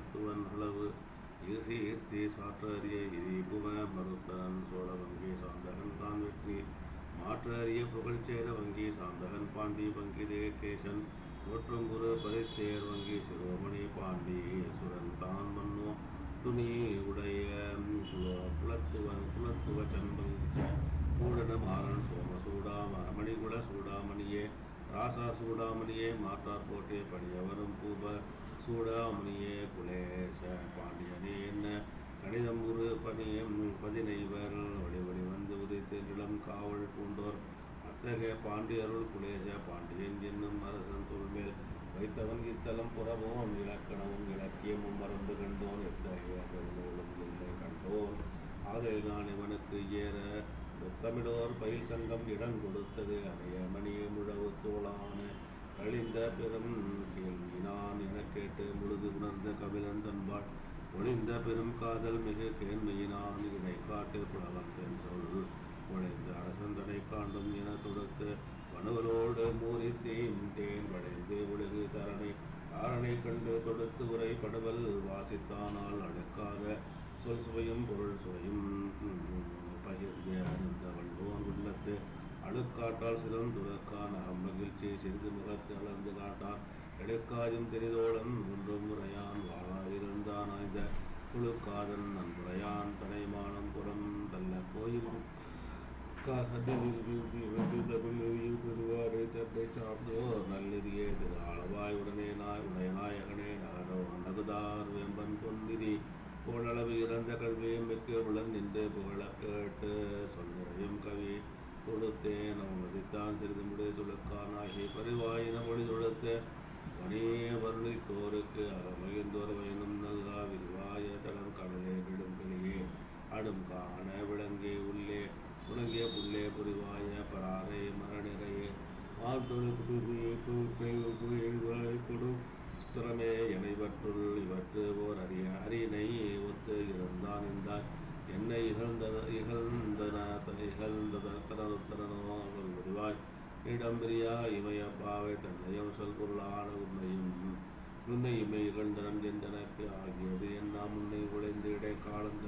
புலத்துவன் அளவு. ஈர்த்தி சாற்றறிய இதிபுவ மருத்தன் சோழ வங்கி சாந்தகன் தான் வெற்றி. மாற்று அறிய புகழ்ச்சேர வங்கி சாந்தகன் பாண்டி வங்கி தேகேசன் ஒற்றும் குரு பரித்தேர் வங்கி சிரோமணி பாண்டி சுரன் தான் மன்னோ. துணி உடைய குலத்துவன் குலத்துவ சன்பங்கி பூடன மாறன் சோம சூடாம மணிகுல சூடாமணியே. ராசா சூடாமணியே மாற்றார் போட்டே பணியவரும் பூப சூடாமணியே குலேச பாண்டியனே என்ன? கணிதம் ஒரு பணியம் பதினைவர். வழி வழி வந்து உதைத்து நிலம் காவல் பூண்டோர். அத்தகைய பாண்டியருள் குலேச பாண்டியன் என்னும் அரசன் தொல்மேல். வைத்தவன் இத்தலம் புறமும் இலக்கணமும் இலக்கியமும் மறந்து கண்டோன் எத்தகைய பெருநூலும் இல்லை கண்டோன் ஆதல் நான் இவனுக்கு ஏற. முத்தமிடோர் பயில் சங்கம் இடம் கொடுத்தது. அணைய மணிய முழ இந்த பெரும் கேள்வி. நான் என கேட்டு முழுது உணர்ந்த கபிலன் தன்பால் ஒளிந்த பெரும் காதல் மிகு கேண்மையினான் இடை காட்டு புலவன் சொல். உழைந்த அரசந்தனை காண்டும் என தொடுத்து மனுவலோடு மூறி தேன் தேன் வளைந்து ஒழுகு தரணை தாரணை கண்டு தொடுத்து உரை படுவல் வாசித்தானால் அடுக்காத சொல் சுவையும் பொருள் சுவையும் பகிர்ந்து அறிந்த வல்லோன் உள்ளத்து அழுக்காட்டால் சிறந்துறக்கான் அறம் மகிழ்ச்சி சிறிது முகத்து அளந்து காட்டான் எடுக்காதும் தெரிதோழன் ஒன்றும் முறையான் வாழாதிருந்தான் ஆய்ந்த குழுக்காதன் நன்முறையான் தனைமானம் புறம் தள்ள கோயில் பெறுவாரே தன்னை சார்ந்தோர் நல்லிதியே திரு ஆளவாய் உடனே நாய் உடையநாயகனே நாயகனே நகரோ நகுதார் வேம்பன் பொன்னிதி புகழளவு இறந்த கல்வியும் மிக்க உளன் நின்று புகழ கேட்டு சொன்னையும் கவி. தொழுத்தே நமதித்தான் மதித்தான் சிறிது முடி துளக்கானாகி பரிவாயின மொழி தொழுத்த. பணியே வருளை தோருக்கு அறமகிழ்ந்தோர் வயனும் நல்கா விரிவாய தடம் கடலே விடும் கிளியே அடும் காண விளங்கி உள்ளே. உலகிய புள்ளே புரிவாய பராரை மரணிறையே. ஆற்றொழு குடிமையை எழுவாய் கொடு எனைவற்றுள் இவற்று ஓர் அறிய அரியணை ஒத்து இருந்தான் என்றால் என்னை இகழ்ந்தன இகழ்ந்தன இகழ்ந்ததனோ சொல் முடிவாய். இடம்பிரியா இமயப்பாவை தன்னையும் சொல் பொருளான உண்மையும் உண்மை இமை இகழ்ந்தனன் என்றனக்கு ஆகியது. என்ன முன்னை உழைந்து இடை காலம்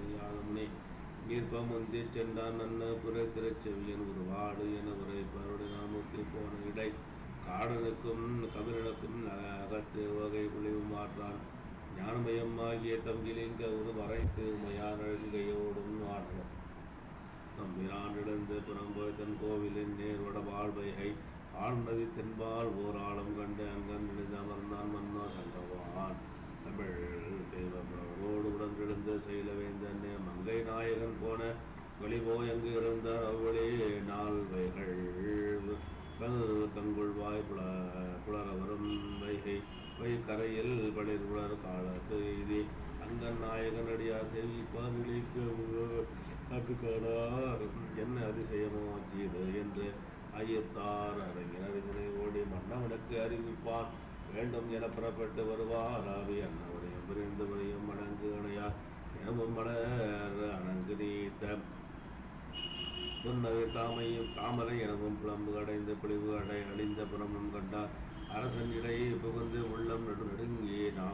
நீர்ப்பம் முந்தி சென்றான் நன்ன புரை திரைச்செவியன் உருவாடு என உரை பருடைய நாமூர்த்தி போன இடை. காடனுக்கும் கபிலனுக்கும் அகத்து வகை விளைவு மாற்றான் ஞானமயம் ஆகிய தம்பிலிங்க ஒரு மறைத்து உமையான் அழுகையோடும் தம்பிரான் இழந்து புறம்போய் தன் கோவிலின் நேர்வட வாழ்வைகை ஆழ்நதி தென்பால் ஓர் ஆழம் கண்டு அங்கன் நினைந்து அமர்ந்தான் மன்னோ சங்கவான். தமிழ் தெய்வங்களோடு உடன் செயல வேந்தன் மங்கை நாயகன் போன வெளிபோய் அங்கு இருந்தார் அவ்வளவு அங்கன் நாயகன் அடியா செய்விப்பார் என்ன அதிசயமோ இது என்று ஐயத்தார் அறிஞர் இதனை ஓடி மன்னவனுக்கு அறிவிப்பான் வேண்டும் என புறப்பட்டு வருவார். ஆவி அன்னவரையும் பிரிந்து வரையும் அணங்கு அணையா எனவும் மலர் அணங்கு நீத்த புன்னகை தாமையும் தாமரை எனவும் புலம்பு அடைந்த பிழிவு அடை அழிந்த புறமும் கண்டார். அரசன் இடையே புகுந்து உள்ளம் நடு நான்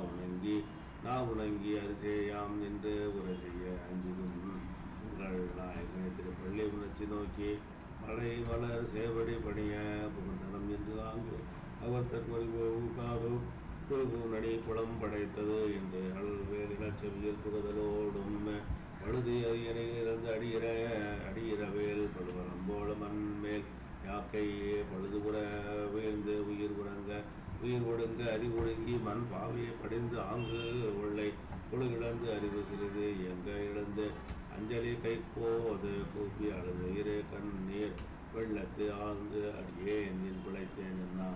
நா உணங்கி அரிசேயாம் என்று உரை செய்ய அஞ்சிடும். உங்கள் நாயகனை திருப்பள்ளி உணர்ச்சி நோக்கி மலை வளர் சேவடி பணிய புகுந்தனம் என்று ஆங்கு அவர் தற்கொலை நடி குளம் படைத்தது என்று அல்வேறு லட்சம் புகுதலோடும் உயிர் அறிவொழுங்கி மண் பாவையை படிந்து ஆங்கு உள்ளை குழுகிழந்து அறிவு சிறிது எங்க இழந்து அஞ்சலி கைப்போது கூப்பி அழுது இரு கண்ணீர் வெள்ளத்து ஆழ்ந்து அடியே என் பிழைத்தேன் அண்ணா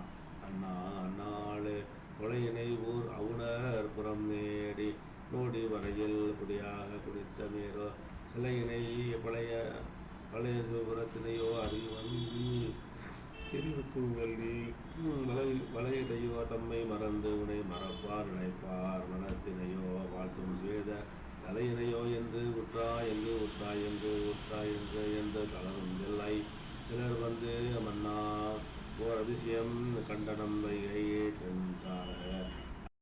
அண்ணா அண்ணாளு கொலையினை ஊர் அவுணர் புறம் நேடி. நோடி வரையில் குடியாக குடித்த மேரோ சிலையினை பழைய பழைய சிவபுரத்தினையோ அறிவந்தி தெரிவுக்கு வலை வலையிடையோ தம்மை மறந்து உனை மறப்பார் நினைப்பார். மனத்தினையோ வாழ்த்தும் சுவேத தலையினையோ என்று உற்றா என்று உற்றா என்று உற்றா என்று என்று கலரும் இல்லை. சிலர் வந்து மன்னா ஓர் அதிசயம் கண்டனம் வைகை தென்சார